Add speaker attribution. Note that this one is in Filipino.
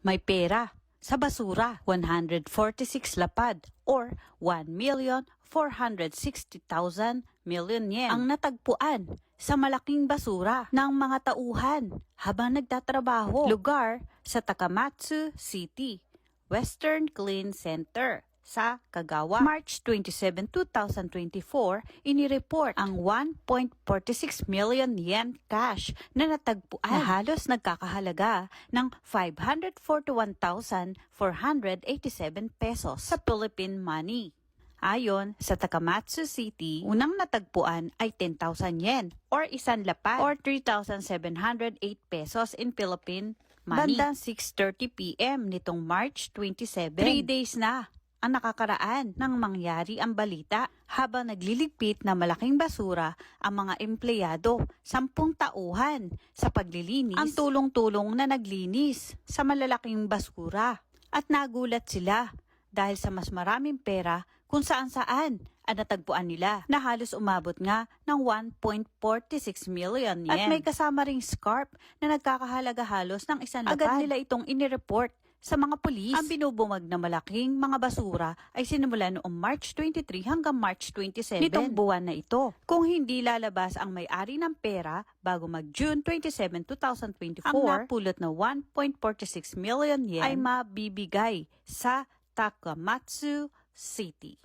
Speaker 1: may pera sa basura 146 lapad or 1,460,000 million yen ang natagpuan sa malaking basura ng mga tauhan habang nagtatrabaho. Lugar sa Takamatsu City, Western Clean Center sa Kagawa. March 27, 2024, inireport ang 1.46 million yen cash na natagpuan na halos nagkakahalaga ng 541,487 pesos sa Philippine money. Ayon sa Takamatsu City, unang natagpuan ay 10,000 yen or isan lapad or 3,708 pesos in Philippine money. Bandang 6.30 p.m. nitong March 27. Three days na ang nakakaraan nang mangyari ang balita habang nagliligpit na malaking basura ang mga empleyado, sampung tauhan sa paglilinis, ang tulong-tulong na naglinis sa malalaking basura. At nagulat sila dahil sa mas maraming pera kung saan saan ang natagpuan nila na halos umabot nga ng 1.46 million yen. At may kasama ring scarp na nagkakahalaga halos ng isang lapad. Agad nila itong inireport sa mga pulis. Ang binubungag na malaking mga basura ay sinimula noong March 23 hanggang March 27 nitong buwan na ito. Kung hindi lalabas ang may-ari ng pera bago mag-June 27, 2024, ang napulot na 1.46 million yen ay mabibigay sa Takamatsu City.